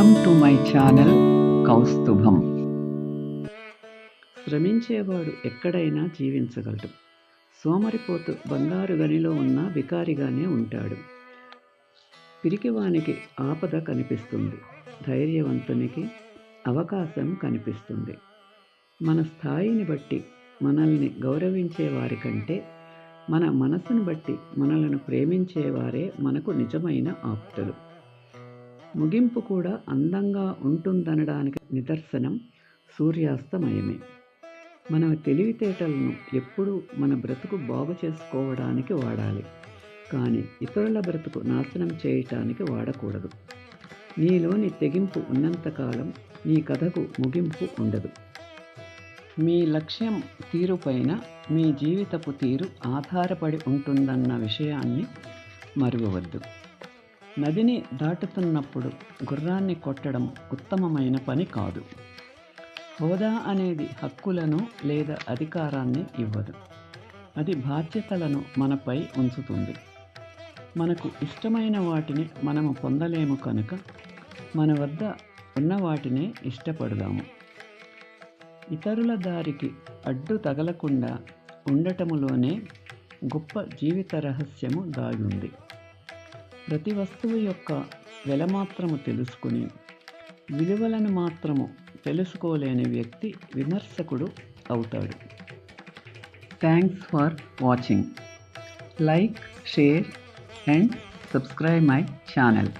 Welcome to my channel Kaustubham శ్రమించేవాడు ఎక్కడైనా జీవించగలడు. సోమరిపోతు బంగారు గనిలో ఉన్న వికారిగానే ఉంటాడు. పిరికివానికి ఆపద కనిపిస్తుంది. ధైర్యవంతునికి అవకాశం కనిపిస్తుంది. మన స్థాయిని బట్టి మనల్ని గౌరవించే వారి కంటే మన మనసును బట్టి మనలను ప్రేమించేవారే మనకు నిజమైన ఆప్తులు. ముగింపు కూడా అందంగా ఉంటుందనడానికి నిదర్శనం సూర్యాస్తమయమే. మన తెలివితేటలను ఎప్పుడూ మన బ్రతుకు బాగు చేసుకోవడానికి వాడాలి. కానీ ఇతరుల బ్రతుకు నాశనం చేయటానికి వాడకూడదు. నీలోని తెగింపు ఉన్నంతకాలం నీ కథకు ముగింపు ఉండదు. మీ లక్ష్యం తీరుపైన మీ జీవితపు తీరు ఆధారపడి ఉంటుందన్న విషయాన్ని మరువవద్దు. నదిని దాటుతున్నప్పుడు గుర్రాన్ని కొట్టడం ఉత్తమమైన పని కాదు. హోదా అనేది హక్కులను లేదా అధికారాన్ని ఇవ్వదు. అది బాధ్యతలను మనపై ఉంచుతుంది. మనకు ఇష్టమైన వాటిని మనము పొందలేము కనుక మన వద్ద ఉన్న వాటినే ఇష్టపడదాము. ఇతరుల దారికి అడ్డు తగలకుండా ఉండటములోనే గొప్ప జీవిత రహస్యము దాగుంది ప్రతి వస్తువు యొక్క వెల మాత్రము తెలుసుకుని విలువలను మాత్రము తెలుసుకోలేని వ్యక్తి విమర్శకుడు అవుతాడు. Thanks for watching like share and subscribe my channel